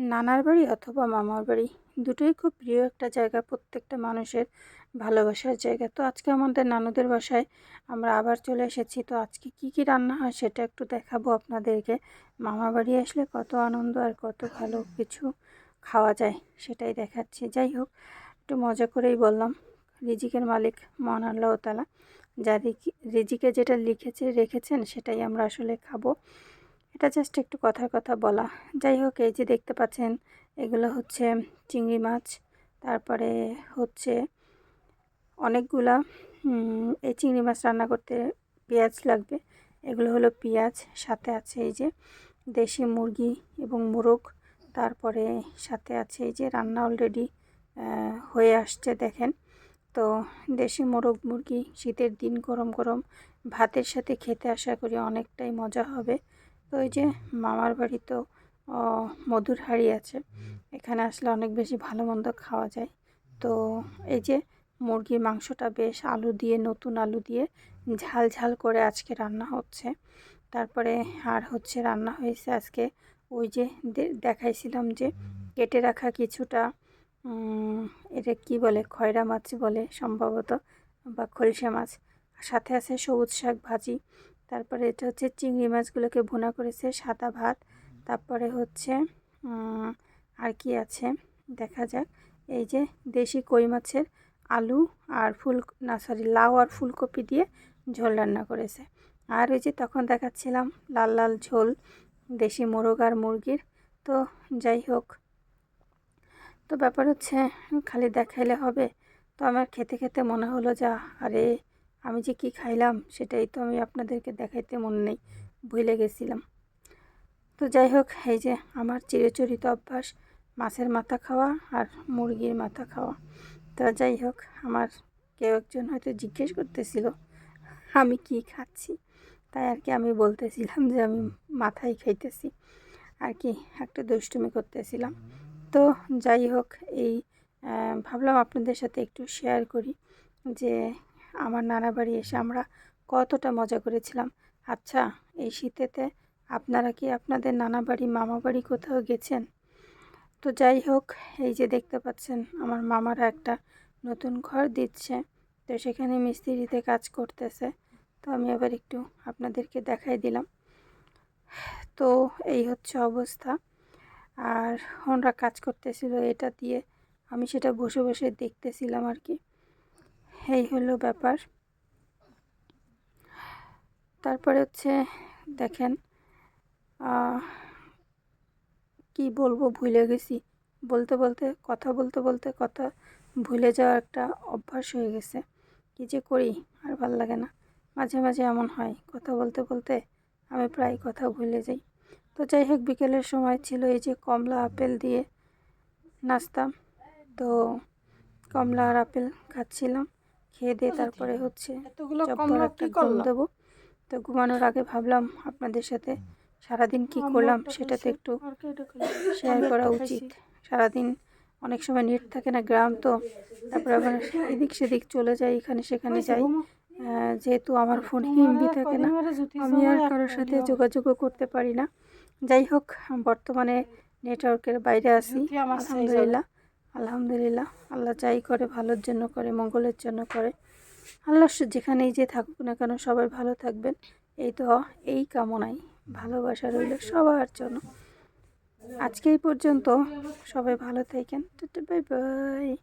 নানার বাড়ি অথবা মামার বাড়ি দুটোই খুব প্রিয় একটা জায়গা, প্রত্যেকটা মানুষের ভালোবাসার জায়গা। তো আজকে আমাদের নানুদের বাসায় আমরা আবার চলে এসেছি। তো আজকে কি কি রান্না হয় সেটা একটু দেখাবো আপনাদেরকে। মামা বাড়ি আসলে কত আনন্দ আর কত ভালো কিছু খাওয়া যায় সেটাই দেখাচ্ছি। যাই হোক, একটু মজা করেই বললাম, রিজিকের মালিক মহান আল্লাহ তালা যা রিজিকে যেটা লিখেছে, রেখেছেন সেটাই আমরা আসলে খাব। এটা জাস্ট একটু কথার কথা বলা। যাই হোক, এই যে দেখতে পাচ্ছেন, এগুলো হচ্ছে চিংড়ি মাছ, তারপরে হচ্ছে অনেকগুলা এই চিংড়ি মাছ রান্না করতে পেঁয়াজ লাগবে। এগুলো হলো পেঁয়াজ, সাথে আছে এই যে দেশি মুরগি এবং মোরগ, তারপরে সাথে আছে এই যে রান্না অলরেডি হয়ে আসছে দেখেন। তো দেশি মোরগ মুরগি শীতের দিন গরম গরম, ভাতের সাথে খেতে আশা করি অনেকটাই মজা হবে। তো ওই যে মামার বাড়ি তো মধুর হাড়ি আছে। এখানে আসলে অনেক বেশি ভালো মন্দ খাওয়া যায়। তো এই যে মুরগির মাংসটা বেশ আলু দিয়ে, নতুন আলু দিয়ে ঝাল ঝাল করে আজকে রান্না হচ্ছে। তারপরে আর হচ্ছে রান্না হয়েছে আজকে ওই যে দেখাইছিলাম যে কেটে রাখা কিছুটা এটা কি বলে, খয়রা মাছ বলে সম্ভবত, বা খরিষা মাছ। সাথে আছে সবুজ শাক ভাজি। তারপরে এটা হচ্ছে চিংড়ি মাছগুলোকে ভুনা করেছে সাদা ভাত। তারপরে হচ্ছে আর কি আছে? দেখা যাক। এই যে দেশি কই মাছের আলু আর ফুল, না সরি লাউ আর ফুলকপি দিয়ে ঝোল রান্না করেছে। আর ওই যে তখন দেখাচ্ছিলাম লাল লাল ঝোল, দেশি মোরগ আর মুরগির। তো যাই হোক, তো ব্যাপার হচ্ছে খালি দেখাইলে হবে। তো আমার খেতে খেতে মনে হলো যা, আরে আমি যে কি খাইলাম সেটাই তো আমি আপনাদেরকে দেখাইতে মনে নেই, ভুলে গেছিলাম। তো যাই হোক, এই যে আমার চিরচরিত অভ্যাস, মাছের মাথা খাওয়া আর মুরগির মাথা খাওয়া। তো যাই হোক, আমার কেউ একজন হয়তো জিজ্ঞেস করতেছিল, আমি কি খাচ্ছি? তাই আর কি আমি বলতেছিলাম যে আমি মাথায় খাইতেছি। আর কি, একটা দুষ্টুমি করতেছিলাম। তো যাই হোক, এই ভাবলাম আপনাদের সাথে একটু শেয়ার করি যে আমার নানা বাড়ি এসে আমরা কতটা মজা করেছিলাম। আচ্ছা এই শীতেতে আপনারা কি আপনাদের নানা বাড়ি, মামা বাড়ি কোথাও গেছেন? তো যাই হোক, এই যে দেখতে পাচ্ছেন, আমার মামারা একটা নতুন ঘর দিচ্ছে। তো সেখানে মিস্ত্রিতে কাজ করতেছে। তো আমি আবার একটু আপনাদেরকে দেখাই দিলাম। তো এই হচ্ছে অবস্থা। আর ওনারা কাজ করতেছিল এটা দিয়ে। আমি সেটা বসে বসে দেখতেছিলাম আর কি। এই হলো ব্যাপার। তারপরে হচ্ছে দেখেন কি বলব ভুলে গেছি। বলতে বলতে, কথা বলতে বলতে কথা ভুলে যাওয়া একটা অভ্যাস হয়ে গেছে। কী যে করি, আর ভালো লাগে না। মাঝে মাঝে এমন হয়, কথা বলতে বলতে আমি প্রায় কথা ভুলে যাই। তো যাই হোক, বিকেলের সময় ছিল এই যে কমলা আপেল দিয়ে নাস্তা। তো কমলা আর আপেল খাচ্ছিলাম। খেয়ে দিয়ে তারপরে হচ্ছে একটা ঘুম দেবো। তো ঘুমানোর আগে ভাবলাম আপনাদের সাথে সারাদিন কি করলাম সেটা তো একটু শেয়ার করা উচিত। সারাদিন অনেক সময় নেট থাকে না গ্রাম তো। তারপরে আবার এদিক সেদিক চলে যাই এখানে সেখানে যাই। যেহেতু আমার ফোন হিন্দি থাকে না আমি আর কারোর সাথে যোগাযোগও করতে পারি না। যাই হোক বর্তমানে নেটওয়ার্কের বাইরে আসি আলহামদুলিল্লাহ। আলহামদুলিল্লাহ। আল্লাহ যাই করে, ভালোর জন্য করে, মঙ্গলের জন্য করে। আল্লাহ যেখানেই যে থাকুক না কেন সবাই ভালো থাকবেন। এই তো এই কামনাই। ভালোবাসা রইল সবার জন্য। আজকে এই পর্যন্ত সবাই ভালো থাকেন। Bye bye.